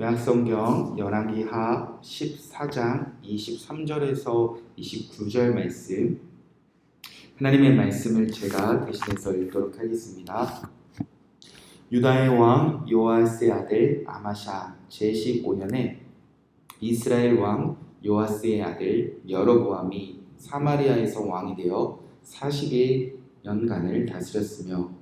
구약성경 열왕기하 14장 23절에서 29절 말씀 하나님의 말씀을 제가 대신해서 읽도록 하겠습니다. 유다의 왕 요아스의 아들 아마샤 제15년에 이스라엘 왕 요아스의 아들 여로보암이 사마리아에서 왕이 되어 40의 년간을 다스렸으며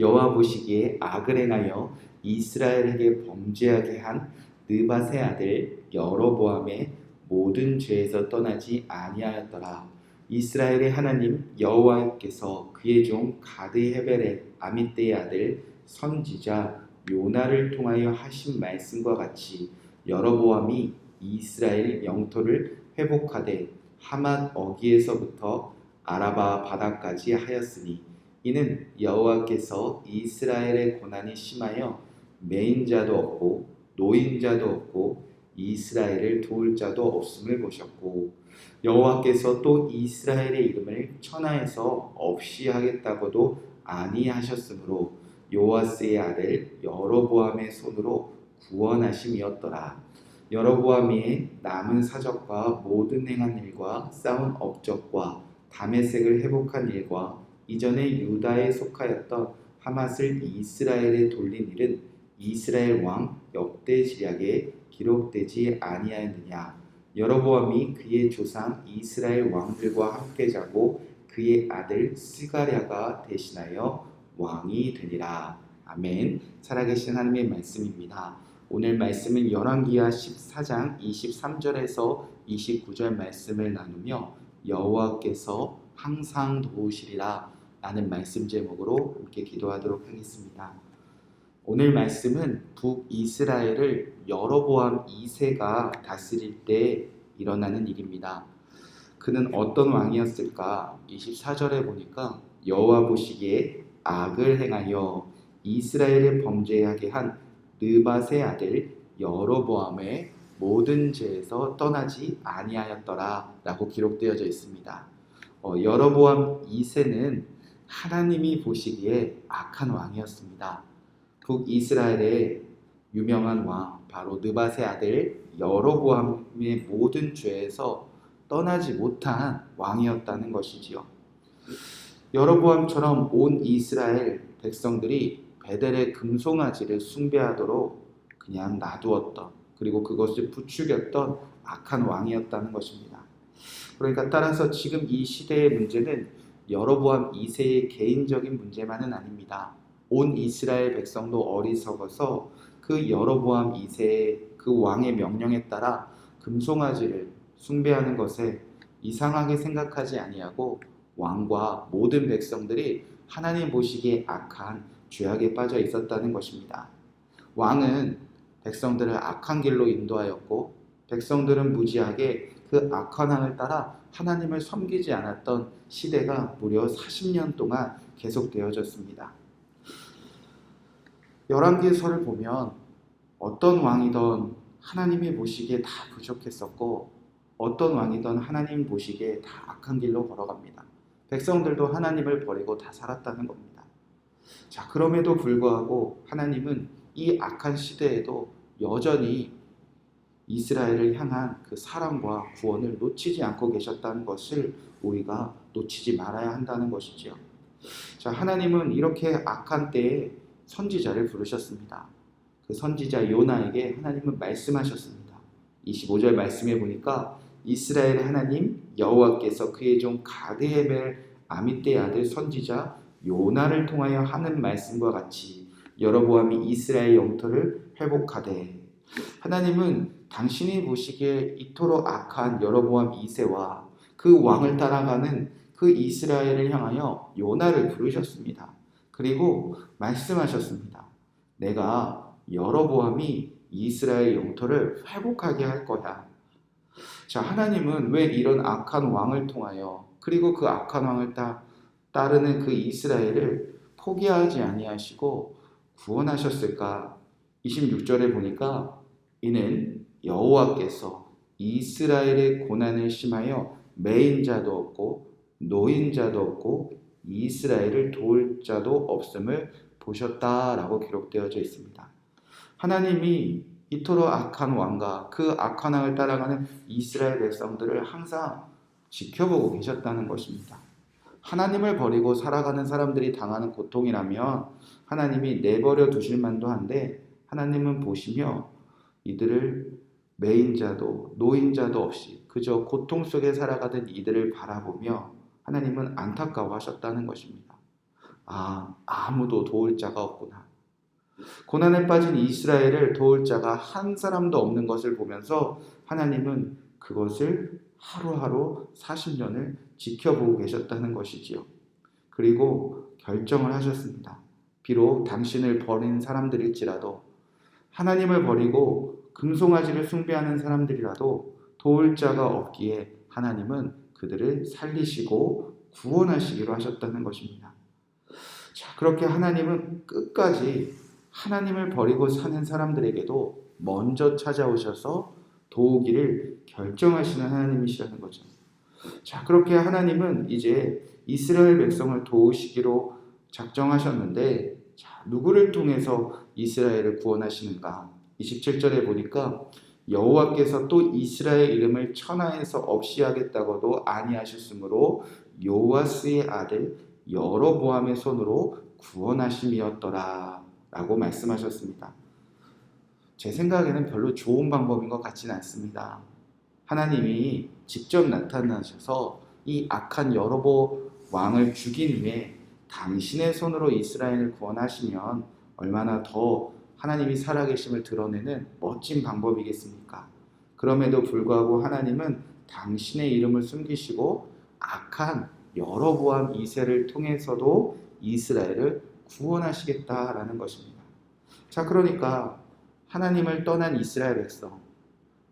여호와 보시기에 악을 행하여 이스라엘에게 범죄하게 한 느밧의 아들 여로보암의 모든 죄에서 떠나지 아니하였더라. 이스라엘의 하나님 여호와께서 그의 종 가드 헤벨의 아미떼의 아들 선지자 요나를 통하여 하신 말씀과 같이 여로보암이 이스라엘 영토를 회복하되 하맛 어기에서부터 아라바 바다까지 하였으니 이는 여호와께서 이스라엘의 고난이 심하여 매인자도 없고 노인자도 없고 이스라엘을 도울 자도 없음을 보셨고 여호와께서 또 이스라엘의 이름을 천하에서 없이 하겠다고도 아니하셨으므로 요아스의 아들 여로보암의 손으로 구원하심이었더라. 여로보암이 남은 사적과 모든 행한 일과 쌓은 업적과 다메색을 회복한 일과 이전에 유다에 속하였던 하맛을 이스라엘에 돌린 일은 이스라엘 왕 역대 지략에 기록되지 아니하였느냐? 여로보암이 그의 조상 이스라엘 왕들과 함께 자고 그의 아들 스가랴가 대신하여 왕이 되니라. 아멘. 살아계신 하나님의 말씀입니다. 오늘 말씀은 열왕기하 14장 23절에서 29절 말씀을 나누며 여호와께서 항상 도우시리라 라는 말씀 제목으로 함께 기도하도록 하겠습니다. 오늘 말씀은 북이스라엘을 여로보암 2세가 다스릴 때 일어나는 일입니다. 그는 어떤 왕이었을까? 24절에 보니까 여호와 보시기에 악을 행하여 이스라엘을 범죄하게 한 느밧의 아들 여로보암의 모든 죄에서 떠나지 아니하였더라라고 기록되어져 있습니다. 어, 여로보암 2세는 하나님이 보시기에 악한 왕이었습니다. 북이스라엘의 유명한 왕 바로 느밧의 아들 여로보암의 모든 죄에서 떠나지 못한 왕이었다는 것이지요. 여로보암처럼 온 이스라엘 백성들이 베델의 금송아지를 숭배하도록 그냥 놔두었던 그리고 그것을 부추겼던 악한 왕이었다는 것입니다. 그러니까 따라서 지금 이 시대의 문제는 여로보암 2세의 개인적인 문제만은 아닙니다. 온 이스라엘 백성도 어리석어서 그 여로보암 2세의 그 왕의 명령에 따라 금송아지를 숭배하는 것에 이상하게 생각하지 아니하고 왕과 모든 백성들이 하나님 보시기에 악한 죄악에 빠져 있었다는 것입니다. 왕은 백성들을 악한 길로 인도하였고 백성들은 무지하게 그 악한 왕을 따라 하나님을 섬기지 않았던 시대가 무려 40년 동안 계속되어졌습니다. 열왕기서를 보면 어떤 왕이던 하나님이 보시기에 다 부족했었고 어떤 왕이던 하나님 보시기에 다 악한 길로 걸어갑니다. 백성들도 하나님을 버리고 다 살았다는 겁니다. 자, 그럼에도 불구하고 하나님은 이 악한 시대에도 여전히 이스라엘을 향한 그 사랑과 구원을 놓치지 않고 계셨다는 것을 우리가 놓치지 말아야 한다는 것이지요. 자, 하나님은 이렇게 악한 때에 선지자를 부르셨습니다. 그 선지자 요나에게 하나님은 말씀하셨습니다. 25절 말씀해 보니까 이스라엘 하나님 여호와께서 그의 종 가드헤벨 아미떼 아들 선지자 요나를 통하여 하는 말씀과 같이 여로보암이 이스라엘 영토를 회복하되 하나님은 당신이 보시기에 이토록 악한 여로보암 2세와 그 왕을 따라가는 그 이스라엘을 향하여 요나를 부르셨습니다. 그리고 말씀하셨습니다. 내가 여로보암이 이스라엘 영토를 회복하게 할 거야. 자, 하나님은 왜 이런 악한 왕을 통하여 그리고 그 악한 왕을 따, 따르는 그 이스라엘을 포기하지 아니하시고 구원하셨을까? 26절에 보니까 이는 여호와께서 이스라엘의 고난을 심하여 매인 자도 없고 노인 자도 없고 이스라엘을 도울 자도 없음을 보셨다라고 기록되어져 있습니다. 하나님이 이토록 악한 왕과 그 악한 왕을 따라가는 이스라엘 백성들을 항상 지켜보고 계셨다는 것입니다. 하나님을 버리고 살아가는 사람들이 당하는 고통이라면 하나님이 내버려 두실 만도 한데 하나님은 보시며 이들을 매인자도 노인자도 없이 그저 고통 속에 살아가던 이들을 바라보며 하나님은 안타까워하셨다는 것입니다. 아, 아무도 도울 자가 없구나. 고난에 빠진 이스라엘을 도울 자가 한 사람도 없는 것을 보면서 하나님은 그것을 하루하루 40년을 지켜보고 계셨다는 것이지요. 그리고 결정을 하셨습니다. 비록 당신을 버린 사람들일지라도 하나님을 버리고 금송아지를 숭배하는 사람들이라도 도울 자가 없기에 하나님은 그들을 살리시고 구원하시기로 하셨다는 것입니다. 자, 그렇게 하나님은 끝까지 하나님을 버리고 사는 사람들에게도 먼저 찾아오셔서 도우기를 결정하시는 하나님이시라는 거죠. 자, 그렇게 하나님은 이제 이스라엘 백성을 도우시기로 작정하셨는데, 자, 누구를 통해서 이스라엘을 구원하시는가? 27절에 보니까 여호와께서 또 이스라엘 이름을 천하에서 없이 하겠다고도 아니하셨으므로 요아스의 아들 여로보암의 손으로 구원하심이었더라 라고 말씀하셨습니다. 제 생각에는 별로 좋은 방법인 것 같지는 않습니다. 하나님이 직접 나타나셔서 이 악한 여로보 왕을 죽인 후에 당신의 손으로 이스라엘을 구원하시면 얼마나 더 하나님이 살아계심을 드러내는 멋진 방법이겠습니까? 그럼에도 불구하고 하나님은 당신의 이름을 숨기시고 악한 여러보암 이세를 통해서도 이스라엘을 구원하시겠다라는 것입니다. 자, 그러니까 하나님을 떠난 이스라엘 백성,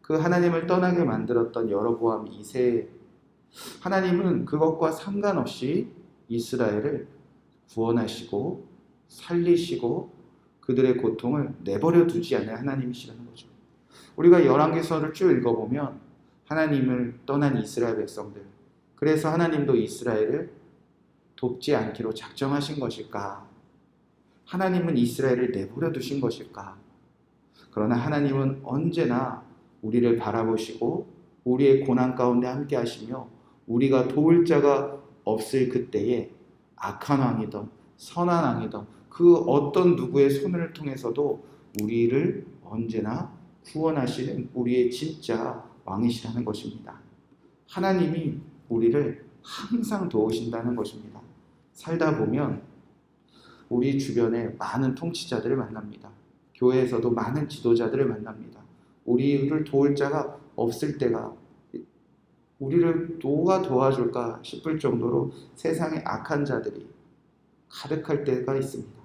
그 하나님을 떠나게 만들었던 여러보암 이세, 하나님은 그것과 상관없이 이스라엘을 구원하시고 살리시고 그들의 고통을 내버려 두지 않는 하나님이시라는 거죠. 우리가 열왕기서를 쭉 읽어보면 하나님을 떠난 이스라엘 백성들, 그래서 하나님도 이스라엘을 돕지 않기로 작정하신 것일까? 하나님은 이스라엘을 내버려 두신 것일까? 그러나 하나님은 언제나 우리를 바라보시고 우리의 고난 가운데 함께 하시며 우리가 도울 자가 없을 그때에 악한 왕이든 선한 왕이든 그 어떤 누구의 손을 통해서도 우리를 언제나 구원하시는 우리의 진짜 왕이시라는 것입니다. 하나님이 우리를 항상 도우신다는 것입니다. 살다 보면 우리 주변에 많은 통치자들을 만납니다. 교회에서도 많은 지도자들을 만납니다. 우리를 도울 자가 없을 때가 우리를 누가 도와줄까 싶을 정도로 세상에 악한 자들이 가득할 때가 있습니다.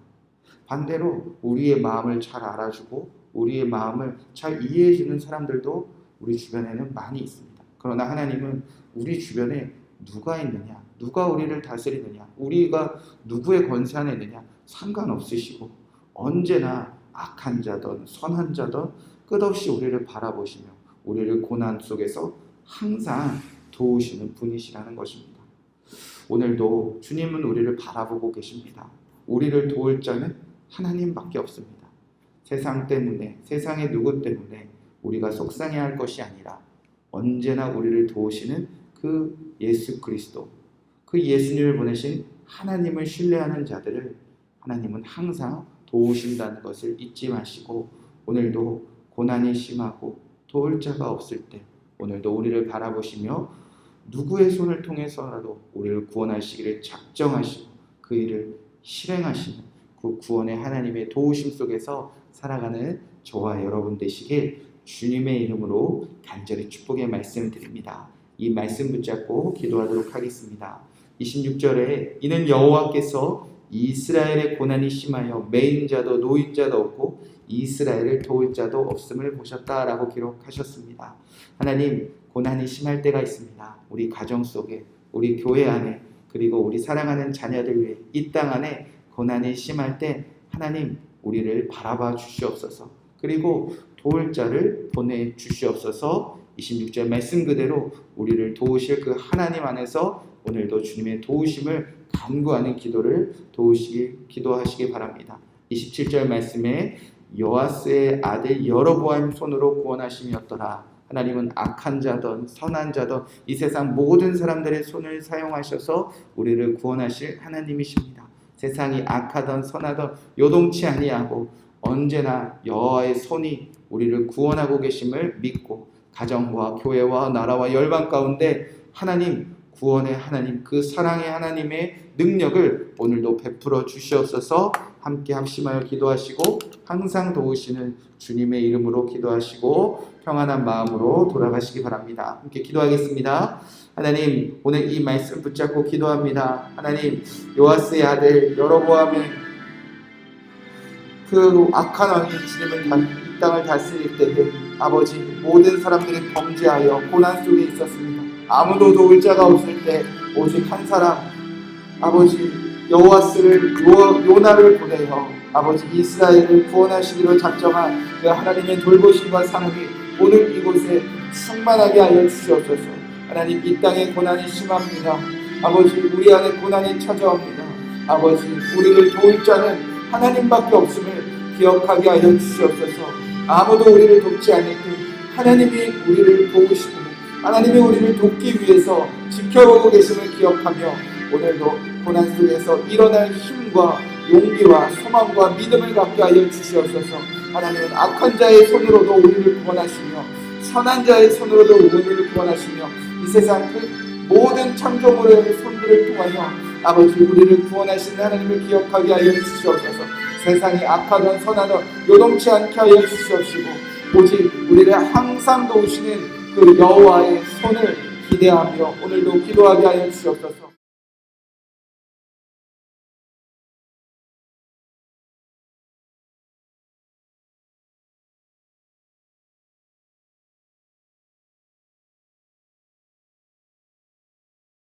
반대로 우리의 마음을 잘 알아주고 우리의 마음을 잘 이해해주는 사람들도 우리 주변에는 많이 있습니다. 그러나 하나님은 우리 주변에 누가 있느냐, 누가 우리를 다스리느냐, 우리가 누구의 권세 안에 있느냐 상관없으시고 언제나 악한 자든 선한 자든 끝없이 우리를 바라보시며 우리를 고난 속에서 항상 도우시는 분이시라는 것입니다. 오늘도 주님은 우리를 바라보고 계십니다. 우리를 도울 자는 하나님밖에 없습니다. 세상 때문에, 세상의 누구 때문에 우리가 속상해 할 것이 아니라 언제나 우리를 도우시는 그 예수 그리스도, 그 예수님을 보내신 하나님을 신뢰하는 자들을 하나님은 항상 도우신다는 것을 잊지 마시고 오늘도 고난이 심하고 도울 자가 없을 때 오늘도 우리를 바라보시며 누구의 손을 통해서라도 우리를 구원하시기를 작정하시고 그 일을 실행하시는 그 구원의 하나님의 도우심 속에서 살아가는 저와 여러분 되시길 주님의 이름으로 간절히 축복의 말씀을 드립니다. 이 말씀 붙잡고 기도하도록 하겠습니다. 26절에 이는 여호와께서 이스라엘의 고난이 심하여 매인 자도 노인 자도 없고 이스라엘을 도울 자도 없음을 보셨다라고 기록하셨습니다. 하나님 고난이 심할 때가 있습니다. 우리 가정 속에 우리 교회 안에 그리고 우리 사랑하는 자녀들 위해 이 땅 안에 고난이 심할 때 하나님 우리를 바라봐 주시옵소서. 그리고 도울 자를 보내 주시옵소서. 26절 말씀 그대로 우리를 도우실 그 하나님 안에서 오늘도 주님의 도우심을 간구하는 기도를 도우시기 기도하시기 바랍니다. 27절 말씀에 요아스의 아들 여로보암 손으로 구원하심이었더라. 하나님은 악한 자든 선한 자든 이 세상 모든 사람들의 손을 사용하셔서 우리를 구원하실 하나님이십니다. 세상이 악하던 선하던 요동치 아니하고 언제나 여호와의 손이 우리를 구원하고 계심을 믿고 가정과 교회와 나라와 열방 가운데 하나님 구원의 하나님 그 사랑의 하나님의 능력을 오늘도 베풀어 주시옵소서 함께 합심하여 기도하시고 항상 도우시는 주님의 이름으로 기도하시고 평안한 마음으로 돌아가시기 바랍니다. 함께 기도하겠습니다. 하나님 오늘 이 말씀 붙잡고 기도합니다. 하나님 요아스의 아들 여로보암의 그 악한 왕이 다, 이 땅을 다스릴 때에 아버지 모든 사람들이 범죄하여 고난 속에 있었습니다. 아무도 도울 자가 없을 때 오직 한 사람 아버지 여호와스를 요, 요나를 보내어 아버지 이스라엘을 구원하시기로 작정한 그 하나님의 돌보심과 사랑이 오늘 이곳에 충만하게 하여 주시옵소서. 하나님 이 땅에 고난이 심합니다. 아버지 우리 안에 고난이 찾아옵니다. 아버지 우리를 도울 자는 하나님밖에 없음을 기억하게 하여 주시옵소서. 아무도 우리를 돕지 않을 때 하나님이 우리를 도우시고 하나님이 우리를 돕기 위해서 지켜보고 계심을 기억하며 오늘도 고난 속에서 일어날 힘과 용기와 소망과 믿음을 갖게 하여 주시옵소서. 하나님은 악한 자의 손으로도 우리를 구원하시며 선한 자의 손으로도 우리를 구원하시며 이 세상 그 모든 창조물의 손들을 통하여 아버지 우리를 구원하시는 하나님을 기억하게 하여 주시옵소서. 세상이 악하던 선하던 요동치 않게 하여 주시옵시고 오직 우리를 항상 도우시는 그 여호와의 손을 기대하며 오늘도 기도하게 하여 주시옵소서.